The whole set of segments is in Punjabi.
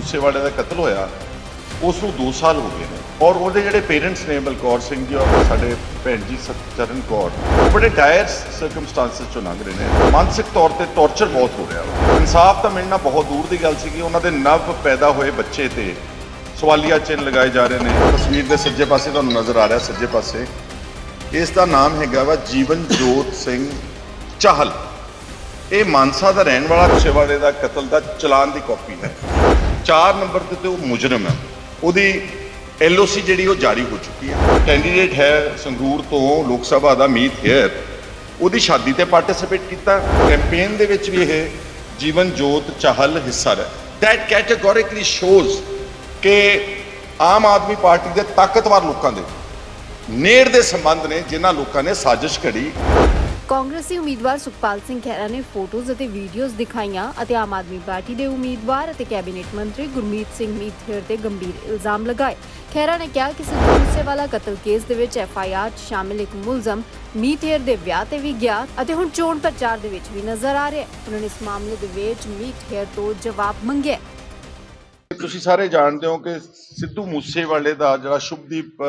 ਮੂਸੇਵਾਲੇ ਦਾ ਕਤਲ ਹੋਇਆ ਉਸ ਨੂੰ 2 ਸਾਲ ਹੋ ਗਏ ਨੇ। ਔਰ ਉਹਦੇ ਜਿਹੜੇ ਪੇਰੈਂਟਸ ਨੇ ਬਲਕੌਰ ਸਿੰਘ ਜੀ ਔਰ ਸਾਡੇ ਭੈਣ ਜੀ ਸਤਚਰਨ ਕੌਰ, ਉਹ ਬੜੇ ਡਾਇਰ ਸਰਕਮਸਟੈਂਸਸ ਚੋਂ ਲੰਘ ਰਹੇ ਨੇ। ਮਾਨਸਿਕ ਤੌਰ ਤੇ ਟੌਰਚਰ ਬਹੁਤ ਹੋ ਰਿਹਾ। ਇਨਸਾਫ ਤਾਂ ਮਿਲਣਾ ਬਹੁਤ ਦੂਰ ਦੀ ਗੱਲ ਸੀ ਕਿ ਉਹਨਾਂ ਦੇ ਨਵ ਪੈਦਾ ਹੋਏ ਬੱਚੇ ਤੇ ਸਵਾਲੀਆ ਚਿੰਨ੍ਹ ਲਗਾਏ ਜਾ ਰਹੇ ਨੇ। ਤਸਵੀਰ ਦੇ ਸੱਜੇ ਪਾਸੇ ਤੁਹਾਨੂੰ ਨਜ਼ਰ ਆ ਰਿਹਾ ਸੱਜੇ ਪਾਸੇ। ਇਸ ਦਾ ਨਾਮ ਹੈਗਾ ਵਾ ਜੀਵਨ ਜੋਤ ਸਿੰਘ ਚਾਹਲ। ਇਹ ਮਾਨਸਾ ਦਾ ਰਹਿਣ ਵਾਲਾ ਸ਼ਿਵਾਲੇ ਦਾ ਕਤਲ ਦਾ ਚਲਾਨ ਦੀ ਕਾਪੀ ਹੈ। 4 ਨੰਬਰ ਤੇ ਉਹ ਮੁਜਰਮ ਹੈ। ਉਹਦੀ ਐਲਓਸੀ ਜਿਹੜੀ ਉਹ ਜਾਰੀ ਹੋ ਚੁੱਕੀ ਹੈ। ਕੈਂਡੀਡੇਟ ਹੈ ਸੰਗਰੂਰ ਤੋਂ ਲੋਕ ਸਭਾ ਦਾ ਮੀਤ ਹੇਅਰ ਉਹਦੀ ਸ਼ਾਦੀ ਤੇ ਪਾਰਟਿਸਿਪੇਟ ਕੀਤਾ। ਕੈਂਪੇਨ ਦੇ ਵਿੱਚ ਵੀ ਇਹ ਜੀਵਨ ਜੋਤ ਚਾਹਲ ਹਿੱਸਾ ਰਿਹਾ। ਦੈਟ ਕੈਟੇਗੋਰਿਕਲੀ ਸ਼ੋਜ਼ ਕਿ ਆਮ ਆਦਮੀ ਪਾਰਟੀ ਦੇ ਤਾਕਤਵਰ ਲੋਕਾਂ ਦੇ ਨੇੜ ਦੇ ਸੰਬੰਧ ਨੇ, ਜਿਨ੍ਹਾਂ ਲੋਕਾਂ ਨੇ ਸਾਜ਼ਿਸ਼ ਘੜੀ। ਕਾਂਗਰਸੀ ਉਮੀਦਵਾਰ ਸੁਖਪਾਲ ਸਿੰਘ ਖਹਿਰਾ ਨੇ ਫੋਟੋਜ਼ ਅਤੇ ਵੀਡੀਓਜ਼ ਦਿਖਾਈਆਂ ਅਤੇ ਆਮ ਆਦਮੀ ਪਾਰਟੀ ਦੇ ਉਮੀਦਵਾਰ ਅਤੇ ਕੈਬਨਿਟ ਮੰਤਰੀ ਗੁਰਮੀਤ ਸਿੰਘ ਮੀਥੇਰ ਤੇ ਗੰਭੀਰ ਇਲਜ਼ਾਮ ਲਗਾਏ। ਖਹਿਰਾ ਨੇ ਕਿਹਾ ਕਿ ਸਿੱਧੂ ਮੂਸੇਵਾਲਾ ਕਤਲ ਕੇਸ ਦੇ ਵਿੱਚ ਐਫਆਈਆਰ 'ਚ ਸ਼ਾਮਿਲ ਇੱਕ ਮੁਲਜ਼ਮ ਮੀਥੇਰ ਦੇ ਵਿਆਹ ਤੇ ਵੀ ਗਿਆ ਅਤੇ ਹੁਣ ਚੋਣ ਪ੍ਰਚਾਰ ਦੇ ਵਿੱਚ ਵੀ ਨਜ਼ਰ ਆ ਰਿਹਾ ਉਹਨਾਂ ਨੇ ਇਸ ਮਾਮਲੇ ਦੇ ਵਿੱਚ ਮੀਥੇਰ ਤੋਂ ਜਵਾਬ ਮੰਗਿਆ ਤੁਸੀਂ ਸਾਰੇ ਜਾਣਦੇ ਹੋ ਕਿ ਸਿੱਧੂ ਮੂਸੇਵਾਲੇ ਦਾ ਜਿਹੜਾ ਸ਼ੁਭਦੀਪ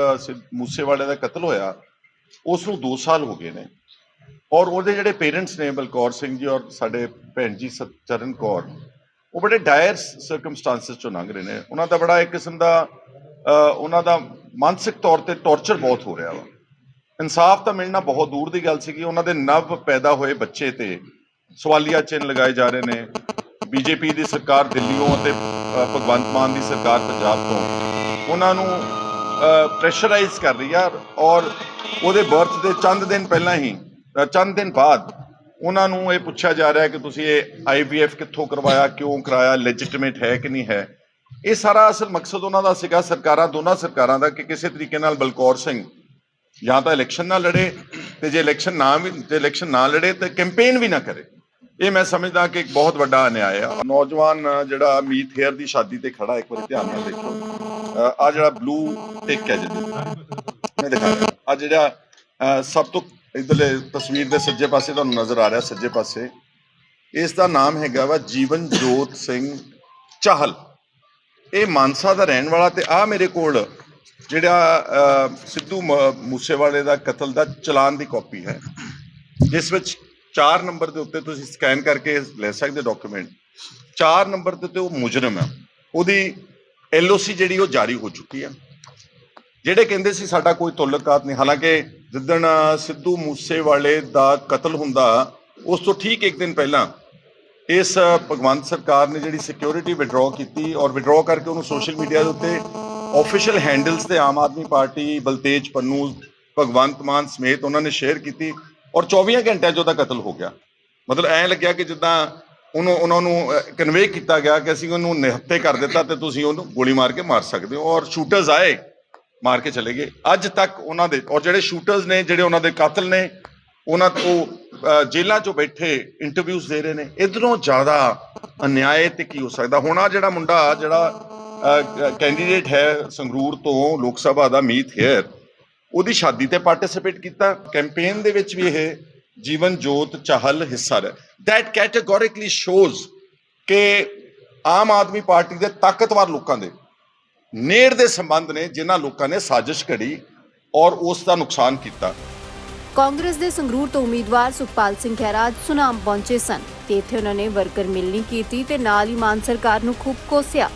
ਮੂਸੇਵਾਲੇ ਦਾ ਕਤਲ ਹੋਇਆ, ਉਸ ਨੂੰ 2 ਸਾਲ ਹੋ ਗਏ ਨੇ। ਔਰ ਉਹਦੇ ਜਿਹੜੇ ਪੇਰੈਂਟਸ ਨੇ ਬਲਕੌਰ ਸਿੰਘ ਜੀ ਔਰ ਸਾਡੇ ਭੈਣ ਜੀ ਸਤਚਰਨ ਕੌਰ, ਉਹ ਬੜੇ ਡਾਇਰ ਸਰਕਮਸਟੈਂਸਸ ਚੋਂ ਲੰਘ ਰਹੇ ਨੇ। ਉਹਨਾਂ ਦਾ ਬੜਾ ਇੱਕ ਕਿਸਮ ਦਾ ਉਹਨਾਂ ਦਾ ਮਾਨਸਿਕ ਤੌਰ ਤੇ ਟੌਰਚਰ ਬਹੁਤ ਹੋ ਰਿਹਾ ਵਾ। ਇਨਸਾਫ ਤਾਂ ਮਿਲਣਾ ਬਹੁਤ ਦੂਰ ਦੀ ਗੱਲ ਸੀਗੀ। ਉਹਨਾਂ ਦੇ ਨਵ ਪੈਦਾ ਹੋਏ ਬੱਚੇ ਤੇ ਸਵਾਲੀਆ ਚਿੰਨ੍ਹ ਲਗਾਏ ਜਾ ਰਹੇ ਨੇ। ਬੀਜੇਪੀ ਦੀ ਸਰਕਾਰ ਦਿੱਲੀੋਂ ਅਤੇ ਭਗਵੰਤ ਮਾਨ ਦੀ ਸਰਕਾਰ ਪੰਜਾਬ ਤੋਂ। ਉਹਨਾਂ ਨੂੰ ਪ੍ਰੈਸ਼ਰਾਈਜ਼ ਕਰ ਰਹੀ ਆ ਔਰ ਉਹਦੇ ਬਰਥ ਦੇ ਚੰਦ ਦਿਨ ਪਹਿਲਾਂ ਹੀ ਚੰਦ ਦਿਨ ਬਾਅਦ ਉਹਨਾਂ ਨੂੰ ਇਹ ਪੁੱਛਿਆ ਜਾ ਰਿਹਾ ਹੈ ਕਿ ਤੁਸੀਂ ਇਹ ਆਈਵੀਐਫ ਕਿੱਥੋਂ ਕਰਵਾਇਆ, ਕਿਉਂ ਕਰਾਇਆ ਲੈਜਿਟਿਮੇਟ ਹੈ ਕਿ ਨਹੀਂ ਹੈ? ਇਹ ਸਾਰਾ ਅਸਲ ਮਕਸਦ ਉਹਨਾਂ ਦਾ ਸੀਗਾ, ਸਰਕਾਰਾਂ, ਦੋਨਾਂ ਸਰਕਾਰਾਂ ਦਾ ਕਿ ਕਿਸੇ ਤਰੀਕੇ ਨਾਲ ਬਲਕੌਰ ਸਿੰਘ ਜਾਂ ਤਾਂ ਇਲੈਕਸ਼ਨ ਨਾ ਲੜੇ ਤੇ ਜੇ ਇਲੈਕਸ਼ਨ ਨਾ ਵੀ ਤੇ ਇਲੈਕਸ਼ਨ ਨਾ ਲੜੇ ਤੇ ਕੈਂਪੇਨ ਵੀ ਨਾ ਕਰੇ। ਇਹ ਮੈਂ ਸਮਝਦਾ ਕਿ ਇੱਕ ਬਹੁਤ ਵੱਡਾ ਅਨਿਆਏ ਆ। ਨੌਜਵਾਨ ਜਿਹੜਾ ਮੀਤ ਹੇਅਰ ਦੀ ਸ਼ਾਦੀ ਤੇ ਖੜਾ ਇੱਕ ਵਾਰੀ ਧਿਆਨ ਨਾਲ ਦੇਖੋ। ਆ ਜਿਹੜਾ ਬਲੂ ਟਿਕ ਹੈ ਜਿਹਦੇ। ਮੈਂ ਦਿਖਾ ਰਿਹਾ। ਆ ਜਿਹੜਾ ਸਭ ਤੋਂ ਇਧਰਲੇ ਤਸਵੀਰ ਦੇ ਸੱਜੇ ਪਾਸੇ ਤੁਹਾਨੂੰ ਨਜ਼ਰ ਆ ਰਿਹਾ, ਸੱਜੇ ਪਾਸੇ। ਇਸ ਦਾ ਨਾਮ ਹੈਗਾ ਵਾ ਜੀਵਨ ਜੋਤ ਸਿੰਘ ਚਾਹਲ। ਇਹ ਮਾਨਸਾ ਦਾ ਰਹਿਣ ਵਾਲਾ ਤੇ ਆ ਮੇਰੇ ਕੋਲ ਜਿਹੜਾ ਸਿੱਧੂ ਮ- ਮੂਸੇਵਾਲੇ ਦਾ ਕਤਲ ਦਾ ਚਲਾਨ ਦੀ ਕਾਪੀ ਹੈ। ਜਿਸ ਵਿੱਚ 4 ਨੰਬਰ ਦੇ ਉੱਤੇ ਤੁਸੀਂ ਸਕੈਨ ਕਰਕੇ ਲੈ ਸਕਦੇ ਡਾਕੂਮੈਂਟ। 4 ਨੰਬਰ ਦੇ ਉੱਤੇ ਉਹ ਮੁਜਰਮ ਹੈ। ਉਹਦੀ ਐਲਓਸੀ ਜਿਹੜੀ ਉਹ ਜਾਰੀ ਹੋ ਚੁੱਕੀ ਹੈ। ਜਿਹੜੇ ਕਹਿੰਦੇ ਸੀ ਸਾਡਾ ਕੋਈ ਤੁਲਕਾਤ ਨਹੀਂ, ਹਾਲਾਂਕਿ ਜਿੱਦਣ ਸਿੱਧੂ ਮੂਸੇਵਾਲੇ ਦਾ ਕਤਲ ਹੁੰਦਾ, ਉਸ ਤੋਂ ਠੀਕ ਇੱਕ ਦਿਨ ਪਹਿਲਾਂ, ਇਸ ਭਗਵੰਤ ਸਰਕਾਰ ਨੇ ਜਿਹੜੀ ਸਿਕਿਉਰਿਟੀ ਵਿਡਰਾਅ ਕੀਤੀ ਔਰ ਵਿਡਰਾਅ ਕਰਕੇ ਉਹਨੂੰ ਸੋਸ਼ਲ ਮੀਡੀਆ ਦੇ ਉੱਤੇ ਆਫੀਸ਼ੀਅਲ ਹੈਂਡਲਸ ਤੇ ਆਮ ਆਦਮੀ ਪਾਰਟੀ, ਬਲਤੇਜ, ਪੰਨੂ, ਭਗਵੰਤ ਮਾਨ ਸਮੇਤ ਉਹਨਾਂ ਨੇ ਸ਼ੇਅਰ ਕੀਤੀ ਔਰ 24 ਘੰਟਿਆਂ 'ਚ ਉਹਦਾ ਕਤਲ ਹੋ ਗਿਆ। ਮਤਲਬ ਐਂ ਲੱਗਿਆ ਕਿ ਜਿੱਦਾਂ ਉਹਨੂੰ, ਉਹਨਾਂ ਨੂੰ ਕਨਵੇ ਕੀਤਾ ਗਿਆ ਕਿ ਅਸੀਂ ਉਹਨੂੰ ਨਿਹੱਤੇ ਕਰ ਦਿੱਤਾ ਤੇ ਤੁਸੀਂ ਉਹਨੂੰ ਗੋਲੀ ਮਾਰ ਕੇ ਮਾਰ ਸਕਦੇ ਹੋ ਔਰ ਸ਼ੂਟਰਸ ਆਏ। ਮਾਰ ਕੇ ਚਲੇ ਗਏ। ਅੱਜ ਤੱਕ ਉਹਨਾਂ ਦੇ ਔਰ ਜਿਹੜੇ ਸ਼ੂਟਰਸ ਨੇ, ਜਿਹੜੇ ਉਹਨਾਂ ਦੇ ਕਾਤਲ ਨੇ, ਉਹਨਾਂ ਤੋਂ ਜੇਲ੍ਹਾਂ 'ਚੋਂ ਬੈਠੇ ਇੰਟਰਵਿਊਜ਼ ਦੇ ਰਹੇ ਨੇ। ਇਧਰੋਂ ਜ਼ਿਆਦਾ ਅਨਿਆਏ ਤੇ ਕੀ ਹੋ ਸਕਦਾ? ਹੁਣ ਆ ਜਿਹੜਾ ਮੁੰਡਾ, ਜਿਹੜਾ ਕੈਂਡੀਡੇਟ ਹੈ ਸੰਗਰੂਰ ਤੋਂ, ਲੋਕ ਸਭਾ ਦਾ ਮੀਤ ਹੇਅਰ, ਉਹਦੀ ਸ਼ਾਦੀ ਤੇ ਪਾਰਟਿਸਿਪੇਟ ਕੀਤਾ। ਕੈਂਪੇਨ ਦੇ ਵਿੱਚ ਵੀ ਇਹ ਜੀਵਨ ਜੋਤ ਚਾਹਲ ਹਿੱਸਾ ਰਿਹਾ। ਦੈਟ ਕੈਟੇਗੋਰਿਕਲੀ ਸ਼ੋਜ਼ ਕਿ ਆਮ ਆਦਮੀ ਪਾਰਟੀ ਦੇ ਤਾਕਤਵਰ ਲੋਕਾਂ ਦੇ ਨੇੜ ਦੇ ਸੰਬੰਧ ਨੇ ਜਿਨ੍ਹਾਂ ਲੋਕਾਂ ਨੇ ਸਾਜ਼ਿਸ਼ ਘੜੀ ਔਰ ਉਸ ਦਾ ਨੁਕਸਾਨ ਕੀਤਾ। ਕਾਂਗਰਸ ਦੇ ਸੰਗਰੂਰ ਤੋਂ ਉਮੀਦਵਾਰ ਸੁਖਪਾਲ ਸਿੰਘ ਖਹਿਰਾਜ ਸੁਨਾਮ ਪਹੁੰਚੇ ਸਨ ਤੇ ਇੱਥੇ ਉਹਨਾਂ ਨੇ ਵਰਕਰ ਮਿਲਣੀ ਕੀਤੀ ਤੇ ਨਾਲ ਹੀ ਮਾਨ ਸਰਕਾਰ ਨੂੰ ਖੂਬ ਕੋਸਿਆ।